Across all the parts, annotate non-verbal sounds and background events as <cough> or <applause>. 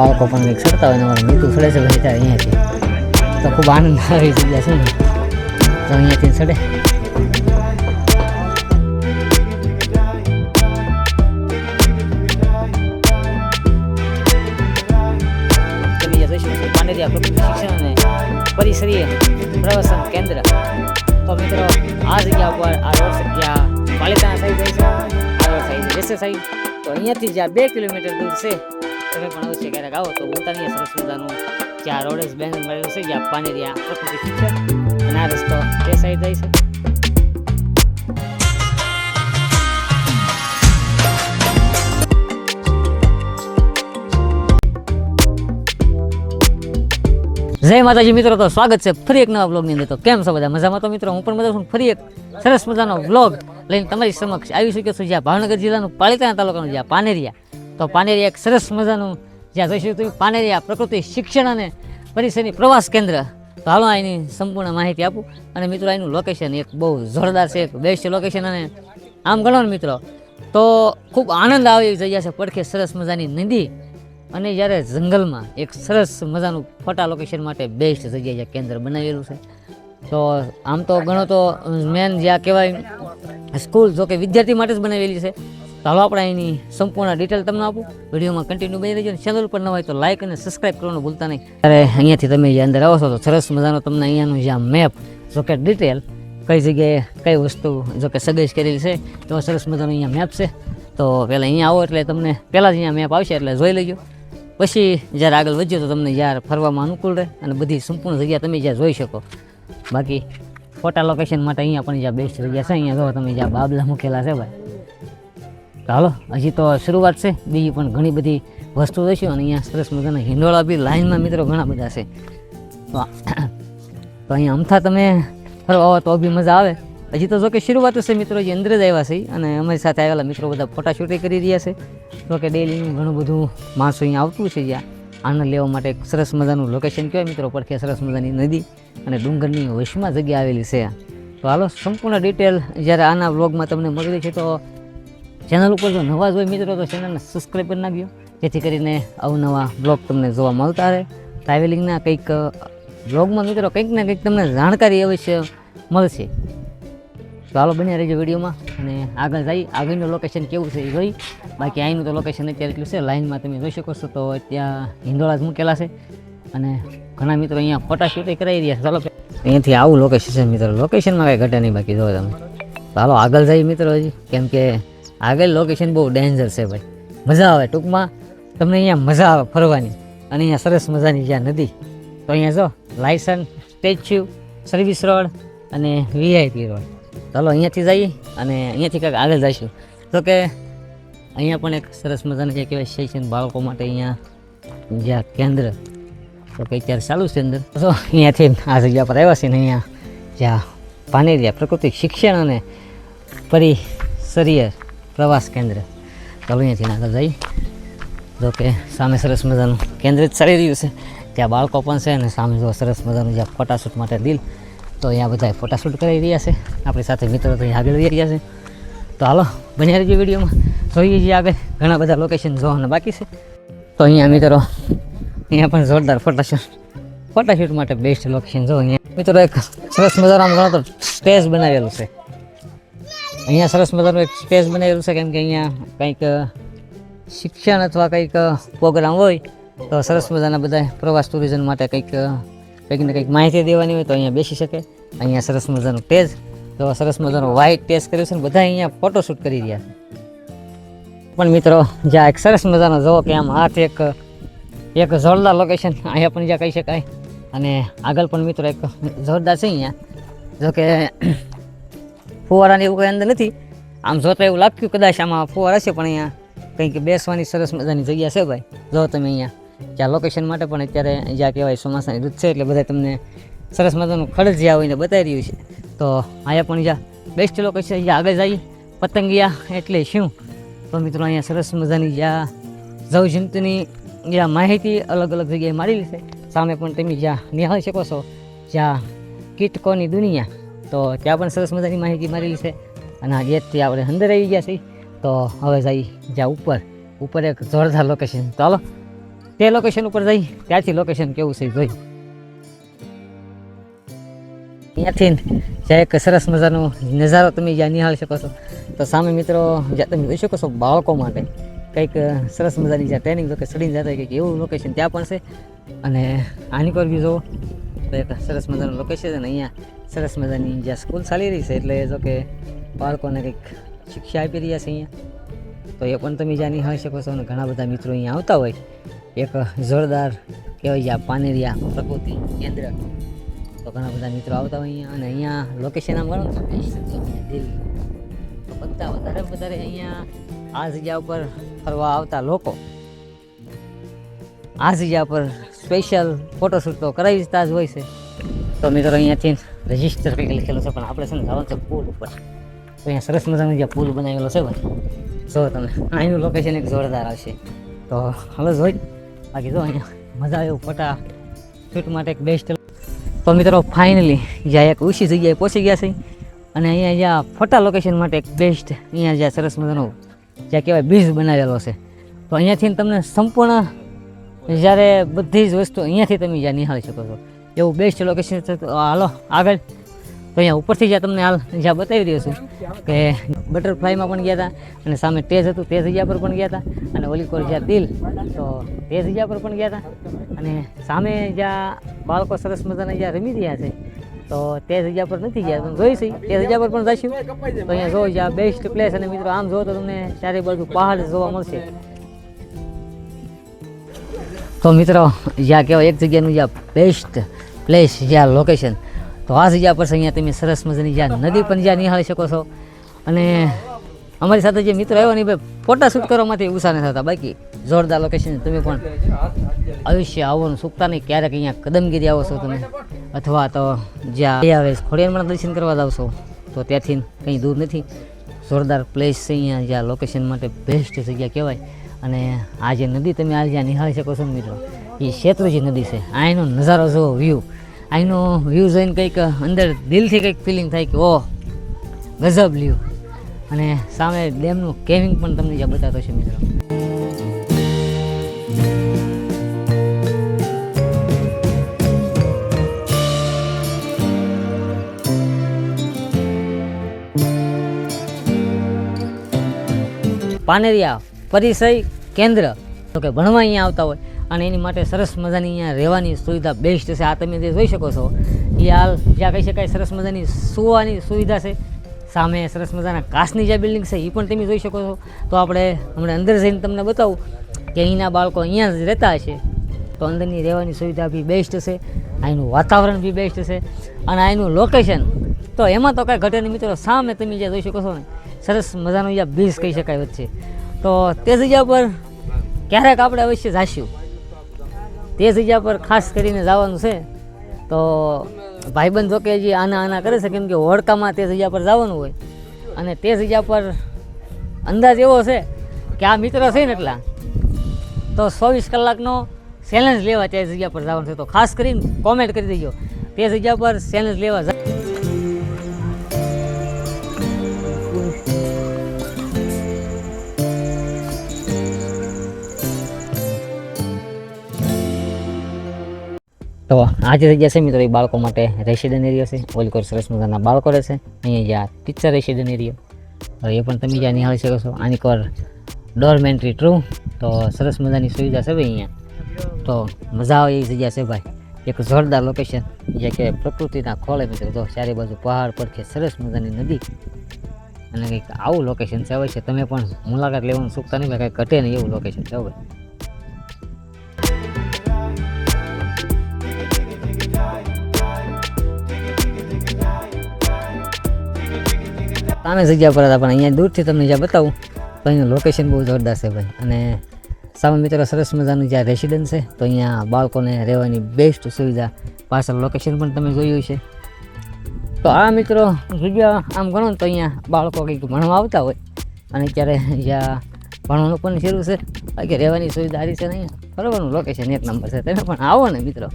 બાળકો પણ કંઈક ચડતા હોય અમારે અમારું સડે છે ભાઈ અહીંયાથી. તો ખૂબ આનંદ આવે જગ્યા છે ને. તો અહીંયાથી સડે. પરિસરીય પ્રવાસન કેન્દ્ર. તો મિત્રો, આ જગ્યા ઉપર આ રોડ જગ્યા પાલિતાણા સાઈડ જાય છે, આ રોડ સાઈડ રહેશે સાઈડ. તો અહીંયાથી જ્યાં બે કિલોમીટર દૂર છે. તમે પણ અવશ્ય ક્યારેક. આવો તો ઉતારીએ સરસ મજાનું જ્યાં રોડેજ બેનર મળેલું છે, જ્યાં રહ્યા પ્રકૃતિ છે. અને આ રસ્તો તે સાઈડ જાય છે. જય માતાજી મિત્રો, તો સ્વાગત છે ફરી એક નવા બ્લોગની અંદર. તો કેમ છો બધા? મજામાં તો મિત્રો? હું પણ બધા છું. ફરી એક સરસ મજાનો બ્લોગ લઈને તમારી સમક્ષ આવી શક્યો છું. જ્યાં ભાવનગર જિલ્લાનું પાલિતાણા તાલુકાનું જ્યાં પાનેરિયા તો પાનેરિયા એક સરસ મજાનું જ્યાં જોઈશું તમે પાનેરિયા પ્રકૃતિ શિક્ષણ અને પરિસરની પ્રવાસ કેન્દ્ર. તો હાલો એની સંપૂર્ણ માહિતી આપું. અને મિત્રો એનું લોકેશન એક બહુ જોરદાર છે, એક બેસ્ટ લોકેશન અને આમ ગણો ને મિત્રો, તો ખૂબ આનંદ આવે એવી જગ્યા છે. પડખે સરસ મજાની નદી અને જ્યારે જંગલમાં એક સરસ મજાનું ફોટા લોકેશન માટે બેસ્ટ જગ્યાએ જ્યાં કેન્દ્ર બનાવેલું છે. તો આમ તો ઘણો તો મેન જ્યાં કહેવાય સ્કૂલ જો કે વિદ્યાર્થી માટે જ બનાવેલી છે. હાલો આપણે એની સંપૂર્ણ ડિટેલ તમને આપું. વિડીયોમાં કન્ટિન્યુ બની રહેજો ચેનલ પર ન હોય તો લાઇક અને સબસ્ક્રાઇબ કરવાનું ભૂલતા નહીં. ત્યારે અહીંયાથી તમે જે અંદર આવો છો તો સરસ મજાનો તમને અહીંયાનું જ્યાં મેપ જો કે ડિટેલ કઈ જગ્યાએ કઈ વસ્તુ જો કે સગેજ કરેલી છે, તો સરસ મજાનો અહીંયા મેપ છે. તો પહેલાં અહીંયા આવો એટલે તમને પહેલાં જ અહીંયા મેપ આવશે એટલે જોઈ લેજો. પછી જ્યારે આગળ વધ્યો તો તમને જ્યારે ફરવામાં અનુકૂળ રહે અને બધી સંપૂર્ણ જગ્યા તમે જ્યાં જોઈ શકો. બાકી ફોટા લોકેશન માટે અહીંયા પણ જ્યાં બેસ્ટ જગ્યા છે, અહીંયા જો તમે જ્યાં બાબલા મૂકેલા છે ભાઈ. તો હાલો, હજી તો શરૂઆત છે. બીજી પણ ઘણી બધી વસ્તુ જોઈશું અને અહીંયા સરસ મજાના હિંડોળા બી લાઇનમાં મિત્રો ઘણા બધા છે. તો અહીંયા અમથા તમે ફરવા આવો તો બી મજા આવે. હજી તો જો કે શરૂઆત છે મિત્રો જે અંદર જ આવ્યા છે. અને અમારી સાથે આવેલા મિત્રો બધા ફોટા શૂટિંગ કરી રહ્યા છે. તો કે ડેલીનું ઘણું બધું માણસો અહીંયા આવતું છે જ્યાં. આનંદ લેવા માટે એક સરસ મજાનું લોકેશન કહેવાય મિત્રો, પડખે સરસ મજાની નદી અને ડુંગરની વશમાં જગ્યા આવેલી છે તો હાલો, સંપૂર્ણ ડિટેલ જ્યારે આના વ્લોગમાં તમને મળી છે, તો ચેનલ ઉપર જો નવા જ હોય મિત્રો, તો ચેનલને સબસ્ક્રાઈબ કરી નાખ્યો જેથી કરીને અવનવા બ્લોગ તમને જોવા મળતા રહે. ટ્રાવેલિંગના કંઈક બ્લોગમાં મિત્રો કંઈક ને કંઈક તમને જાણકારી અવશ્ય મળશે. તો હાલો, બન્યા રહેજો વિડીયોમાં અને આગળ જઈ, આગળનું લોકેશન કેવું છે એ જોઈ. બાકી અહીંનું તો લોકેશન અત્યારે એટલું છે લાઇનમાં તમે જોઈ શકો છો, તો ત્યાં હિંડોળા જ મૂકેલા છે. અને ઘણા મિત્રો અહીંયા ફોટા શૂટિંગ કરાવી રહ્યા ચાલો, અહીંયાથી આવું લોકેશન છે મિત્રો. લોકેશનમાં કાંઈ ઘટે નહીં બાકી, જોવો તમે. ચાલો આગળ જઈએ મિત્રો હજી. કેમ કે આગળ લોકેશન બહુ ડેન્જર છે ભાઈ. મજા આવે, ટૂંકમાં તમને અહીંયા મજા આવે ફરવાની. અને અહીંયા સરસ મજાની જ્યાં નદી. તો અહીંયા જો લાયસન્સ સ્ટેચ્યુ સર્વિસ રોડ અને વીઆઈપી રોડ. ચાલો અહીંયાથી જઈએ અને અહીંયાથી કંઈક આગળ જઈશું. તો કે અહીંયા પણ એક સરસ મજાનું જે કહેવાય શૈક્ષણિક બાળકો માટે અહીંયા જ્યાં કેન્દ્ર. તો કે અત્યારે ચાલુ છે અંદર. તો અહીંયાથી આ જગ્યા પર આવ્યા છે ને અહીંયા જ્યાં પાનેરિયા, પ્રકૃતિક શિક્ષણ અને પરિસરીય પ્રવાસ કેન્દ્ર. ચાલો અહીંયાથી આગળ જઈ જો કે સામે સરસ મજાનું કેન્દ્ર જ ચાલી રહ્યું છે. ત્યાં બાળકો પણ છે અને સામે જો સરસ મજાનું જ્યાં ફોટાશૂટ માટે દિલ, તો અહીંયા બધા ફોટાશૂટ કરી રહ્યા છે. આપણી સાથે મિત્રો તો આગળ રહી રહ્યા છે. તો હાલો, બન્યા રહેજો વિડીયોમાં. જોઈએ છીએ આગળ ઘણા બધા લોકેશન જોવાના બાકી છે. તો અહીંયા મિત્રો, અહીંયા પણ જોરદાર ફોટાશૂટ. ફોટાશૂટ માટે બેસ્ટ લોકેશન જો અહીંયા. મિત્રો, એક સરસ મજાનું ઘણો તો સ્ટેજ બનાવેલું છે. અહીંયા સરસ મજાનું એક સ્પેસ બનાવેલું છે, કેમ કે અહીંયા કંઈક શિક્ષણ અથવા કંઈક પ્રોગ્રામ હોય, તો સરસ મજાના બધા પ્રવાસ ટુરિઝમ માટે કંઈક કંઈક ને કંઈક માહિતી દેવાની હોય તો અહીંયા બેસી શકે. અહીંયા સરસ મજાનું ટેજ તો સરસ મજાનો વ્હાઇટ ટેજ કર્યો છે ને બધા અહીંયા ફોટોશૂટ કરી રહ્યા છે. પણ મિત્રો, જ્યાં એક સરસ મજાનો જુઓ કે આમ હાથ એક એક જોરદાર લોકેશન અહીંયા પણ જ્યાં કહી શકાય. અને આગળ પણ મિત્રો એક જોરદાર છે અહીંયા. જો કે ફુવારાની એવું કંઈ અંદર નથી. આમ જોતા એવું લાગ્યું કદાચ આમાં ફુવારા છે પણ અહીંયા કંઈક બેસવાની સરસ મજાની જગ્યા છે ભાઈ. જો તમે અહીંયા જ્યાં લોકેશન માટે પણ અત્યારે જ્યાં કહેવાય ચોમાસાની ઋતુ છે, એટલે બધા તમને સરસ મજાનું ખડજ જ્યાં હોઈને બતાવી રહ્યું છે. તો અહીંયા પણ જ્યાં બેસ્ટ લોકેશન જ્યાં આગળ જઈએ. પતંગિયા એટલે શું? તો મિત્રો અહીંયા સરસ મજાની જ્યાં જવજંતુની જ્યાં માહિતી અલગ અલગ જગ્યાએ મારેલી છે. સામે પણ તમે જ્યાં નિહાળી શકો છો, જ્યાં કીટકોની દુનિયા તો ત્યાં પણ સરસ મજાની માહિતી મળેલી છે. અને આ ગેટથી આપણે અંદર આવી ગયા છીએ. તો હવે જઈ જ્યાં ઉપર ઉપર એક જોરદાર લોકેશન હાલો, તે લોકેશન ઉપર જઈ, ત્યાંથી લોકેશન કેવું છે જોઈ. ત્યાંથી જ્યાં એક સરસ મજાનો નજારો તમે જ્યાં નિહાળી શકો છો. તો સામે મિત્રો, જ્યાં તમે જોઈ શકો છો બાળકો માટે કંઈક સરસ મજાની જ્યાં ટ્રેનિંગ લોકે ચડીને જતા કંઈક એવું લોકેશન ત્યાં પણ છે. અને આની પર બી જુઓ તો એક સરસ મજાનું લોકેશન અને અહીંયા સરસ મજાની જ્યાં સ્કૂલ ચાલી રહી છે એટલે જો કે બાળકોને કંઈક શિક્ષા આપી રહ્યા છે અહીંયા. તો એ પણ તમે જ્યાં નિહાળી શકો છો અને ઘણા બધા મિત્રો અહીંયા આવતા હોય. એક જોરદાર કહેવાય જ્યાં પાનેરિયા પ્રકૃતિ કેન્દ્ર. તો ઘણા બધા મિત્રો આવતા હોય અહીંયા અને અહીંયા લોકેશન આમ ગણો તો છે તો બધા વધારે વધારે અહીંયા આ જગ્યા ઉપર ફરવા આવતા લોકો. આ જગ્યા પર સ્પેશિયલ ફોટોશૂટ તો કરાવી જતા જ હોય છે. તો મિત્રો, અહીંયાથી રજિસ્ટર કંઈક લખેલું છે, પણ આપણે છે ને જવાનું છે પુલ ઉપર. તો અહીંયા સરસ મજાનો જે પુલ બનાવેલો છે ભાઈ જો તમે, અહીંનું લોકેશન એક જોરદાર આવશે. તો હવે જોઈ. બાકી જો અહીંયા મજા આવે ફોટા શૂટ માટે એક બેસ્ટ તો મિત્રો ફાઇનલી જ્યાં એક ઊંચી જગ્યાએ પહોંચી ગયા છે, અને અહીંયા જ્યાં ફોટા લોકેશન માટે એક બેસ્ટ અહીંયા જ્યાં સરસ મજાનો જ્યાં કહેવાય બીજ બનાવેલો છે. તો અહીંયાથી તમને સંપૂર્ણ જ્યારે બધી જ વસ્તુ અહીંયાથી તમે જ્યાં નિહાળી શકો છો. એવું બેસ્ટ લોકેશન છે તો હાલો, આગળ. તો અહીંયા ઉપરથી જ્યાં તમને હાલ જ્યાં બતાવી રહ્યો છું કે બટરફ્લાયમાં પણ ગયા હતા અને સામે તેજ હતું તે જગ્યા પર પણ ગયા હતા અને ઓલી કોર જ્યાં દિલ તો તે જગ્યા પર પણ ગયા હતા અને સામે જ્યાં બાળકો સરસ મજાના જ્યાં રમી રહ્યા છે, તો તે જગ્યા પર નથી ગયા. તમે જોઈશું તે જગ્યા પર પણ જઈશું. તો અહીંયા જો, જ્યાં બેસ્ટ પ્લેસ અને મિત્રો, આમ જો તો તમને ચારે બાજુ પહાડ જોવા મળશે. તો મિત્રો, જ્યાં કહેવાય, એક જગ્યાનું જ્યાં બેસ્ટ પ્લેસ જ્યાં લોકેશન તો આ જગ્યા પર અહીંયા તમે સરસ મજાની જ્યાં નદી પણ જ્યાં નિહાળી શકો છો. અને અમારી સાથે જે મિત્રો આવ્યો ને ભાઈ ફોટા શૂટ કરવામાંથી ઉષા નથી થતા. બાકી જોરદાર લોકેશન તમે પણ અવશ્ય આવવાનું. સુખતા નહીં. ક્યારેક અહીંયા કદમગીરી આવો છો તમે. અથવા તો જ્યાં આવે ખોડિયારમાં દર્શન કરવા જાવ છો, તો ત્યાંથી કંઈ દૂર નથી. જોરદાર પ્લેસ છે અહીંયા, જ્યાં લોકેશન માટે બેસ્ટ જગ્યા કહેવાય. અને આ જે નદી તમે આ જ્યાં નિહાળી શકો છો મિત્રો એ શેત્રુજી નદી છે. અહીંનો નજારો જો વ્યૂ અહીંનો વ્યૂ જોઈને કંઈક અંદર દિલથી કંઈક ફિલિંગ થાય કે, ઓહ, ગજબ લ્યુ અને સામે ડેમનું કેવિંગ પણ તમને જ્યાં બતાવતો છે મિત્રો. પાનેરિયા પરિસય કેન્દ્ર. તો કે ભણવા અહીંયા આવતા હોય. અને એની માટે સરસ મજાની અહીંયા રહેવાની સુવિધા બેસ્ટ છે. આ તમે જે જોઈ શકો છો, એ હાલ જ્યાં કહી શકાય સરસ મજાની સુવાની સુવિધા છે. સામે સરસ મજાના કાચની જે બિલ્ડિંગ છે, એ પણ તમે જોઈ શકો છો. તો આપણે હમણાં અંદર જઈને તમને બતાવું કે અહીંના બાળકો અહીંયા જ રહેતા હશે. તો અંદરની રહેવાની સુવિધા બી બેસ્ટ છે. અહીંનું વાતાવરણ બી બેસ્ટ છે. અને અહીંનું લોકેશન તો એમાં તો કાંઈ ઘટે મિત્રો. સામે તમે જે જોઈ શકો છો ને, સરસ મજાનું જ્યાં બીજ કહી શકાય વચ્ચે. તો તે જગ્યા પર ક્યારેક આપણે અવશ્ય જઈશું તે જગ્યા પર ખાસ કરીને જવાનું છે, તો ભાઈબંધ જોકે જે આના આના કરે છે, કેમ કે હોડકામાં તે જગ્યા પર જવાનું હોય. અને તે જગ્યા પર અંદાજ એવો છે કે આ મિત્ર છે ને એટલા, તો ચોવીસ કલાકનો ચેલેન્જ લેવા તે જગ્યા પર જવાનું છે. તો ખાસ કરીને કોમેન્ટ કરી દેજો. તે જગ્યા પર ચેલેન્જ લેવા તો આ જે જગ્યા છે મિત્રો એ બાળકો માટે રેસિડેન્ટ એરિયો છે. ઓલકોર સરસ મજાના બાળકો રહેશે. અહીંયા જ્યાં ટીચર રેસિડેન્ટ એરિયો એ પણ તમે જ્યાં નિહાળી શકો છો. આની કર ડોરમેન્ટ્રી ટ્રુ તો સરસ મજાની સુવિધા છે ભાઈ અહીંયા. તો મજા આવે એવી જગ્યા છે ભાઈ. એક જોરદાર લોકેશન જે કે પ્રકૃતિના ખોળે મિત્રો. જો ચારે બાજુ પહાડ, પડખે સરસ મજાની નદી. અને કંઈક આવું લોકેશન છે. અવશ્ય તમે પણ મુલાકાત લેવાનું ચૂકતા નહીં કંઈક કાંઈ ઘટે નહીં એવું લોકેશન છે હો સામે જગ્યા પર હતા, પણ અહીંયા દૂરથી તમને જ્યાં બતાવું, તો અહીંનું લોકેશન બહુ જોરદાર છે ભાઈ. અને સામે મિત્રો સરસ મજાનું જ્યાં રેસિડન્સ છે, તો અહીંયા બાળકોને રહેવાની બેસ્ટ સુવિધા પાછળ લોકેશન પણ તમે જોયું છે. તો આ મિત્રો જગ્યા આમ ગણો તો અહીંયા બાળકો કંઈક ભણવા આવતા હોય, અને અત્યારે જ્યાં ભણવાનું પણ શરૂ છે, બાકી રહેવાની સુવિધા સારી છે નહીં અહીંયા. ફરવાનું લોકેશન એક નંબર છે. તમે પણ આવો ને મિત્રો.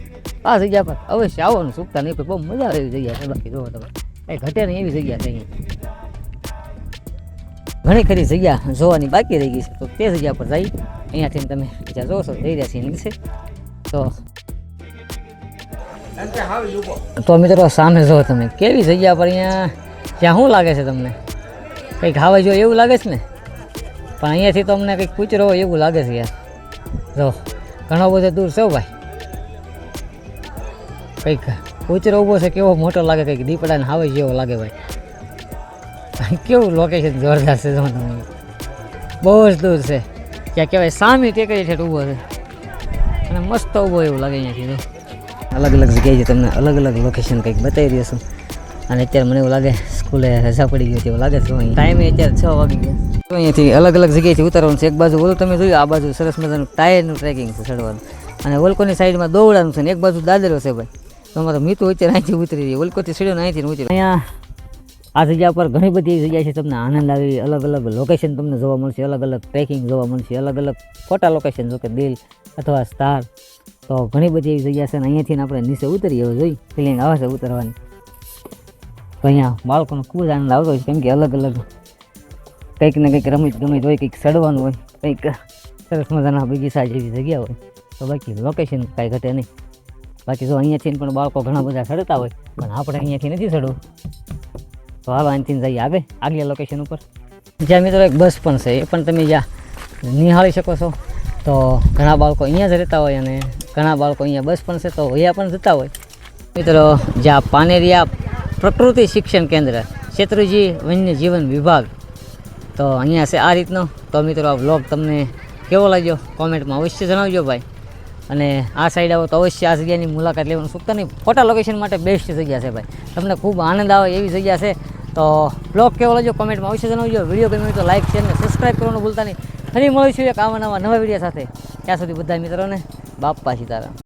આ જગ્યા પર અવશ્ય આવવાનું ચૂકતા નહીં બહુ મજા આવે એવી જગ્યા છે. બાકી જોવો તમે. કંઈ ઘટે નહીં એવી જગ્યા છે અહીંયા. ઘણી ખરી જગ્યા જોવાની બાકી રહી ગઈ છે. તો તે જગ્યા પર જઈ અહીંયાથી તમે જ્યાં જોશો, જઈ રહ્યા છીએ તો તો મિત્રો સામે જો તમે, કેવી જગ્યા પર અહીંયા, ત્યાં શું લાગે છે તમને? કંઈક ખાવા જો એવું લાગે છે ને? પણ અહીંયાથી તો અમને કંઈક કૂચરો હોય એવું લાગે છે યાર. જો, ઘણો બધો દૂર છે ભાઈ. કંઈક કૂચરો ઊભો છે, કેવો મોટો લાગે, કંઈક દીપડાને હાવે જેવો લાગે ભાઈ. <laughs> કેવું લોકેશન જોરદાર છે જો તમે બહુ જ દૂર છે. ક્યાં કહેવાય સામી ટેકરી છે ઊભો છે. અને મસ્ત ઊભો એવું લાગે અહીંયાથી જો અલગ અલગ જગ્યાએ છે તમને અલગ અલગ લોકેશન કંઈક બતાવી રહ્યો છું અને અત્યારે મને એવું લાગે સ્કૂલે રજા પડી ગઈ એવું લાગે છે ટાઈમે અત્યારે છ વાગી ગયા. અહીંયાથી અલગ અલગ જગ્યાએથી ઉતારવાનું છે. એક બાજુ ઓલું તમે જોયું આ બાજુ સરસ મજાનું ટાયરનું ટ્રેકિંગ છે ચડવાનું. અને ઓલકોની સાઈડમાં દોવડાનું છે ને એક બાજુ દાદરો છે ભાઈ. તો અમારો મીતું અત્યારે અહીંથી ઉતરી રહી ઓલકોથી સીડ્યો અહીંથી ઉતરી અહીંયા આ જગ્યા પર ઘણી બધી એવી જગ્યા છે તમને આનંદ આવી, અલગ અલગ લોકેશન તમને જોવા મળશે, અલગ અલગ ટ્રેકિંગ જોવા મળશે, અલગ અલગ ખોટા લોકેશન જો કે દિલ અથવા સ્ટાર તો ઘણી બધી એવી જગ્યા છે અને અહીંયાથી આપણે નીચે ઉતરીએ હવે, જોઈ ફિલિંગ આવે છે ઉતરવાની. તો અહીંયા બાળકોનો ખૂબ જ આનંદ આવતો હોય છે, કેમ કે અલગ અલગ કંઈક ને કંઈક રમત ગમત હોય, કંઈક સડવાનું હોય, કંઈક સરસ મજાના બગીચા જેવી જગ્યા હોય. તો બાકી લોકેશન કાંઈ ઘટે નહીં. બાકી જો અહીંયાથી પણ બાળકો ઘણા બધા સડતા હોય, પણ આપણે અહીંયાથી નથી ચડવું. તો હાલ, અહીંથી જઈએ આવે આગલી લોકેશન ઉપર. જ્યાં મિત્રો એક બસ પણ છે, એ પણ તમે જ્યાં નિહાળી શકો છો. તો ઘણા બાળકો અહીંયા જ રહેતા હોય અને ઘણા બાળકો અહીંયા બસ પણ છે, તો અહીંયા પણ જતા હોય. મિત્રો, જ્યાં પાનેરિયા પ્રકૃતિ શિક્ષણ કેન્દ્ર, શેત્રુજી વન્યજીવન વિભાગ. તો અહીંયા છે આ રીતનો. તો મિત્રો, આ વ્લોગ તમને કેવો લાગ્યો? કોમેન્ટમાં અવશ્ય જણાવજો ભાઈ. અને આ સાઈડ આવો તો અવશ્ય આ જગ્યાની મુલાકાત લેવાનું. ચૂકતા નહીં ફોટા લોકેશન માટે બેસ્ટ જગ્યા છે ભાઈ. તમને ખૂબ આનંદ આવે એવી જગ્યા છે તો બ્લોગ કેવો લાગ્યો કોમેન્ટમાં અવશ્ય જણાવજો. વીડિયો ગમ્યો તો લાઇક શેર અને સબસ્ક્રાઈબ કરવાનું ભૂલતા નહીં. ફરી મળીશું એક આવા નવા નવા વીડિયો સાથે. ત્યાં સુધી બધા મિત્રોને બાપા સીતારામ.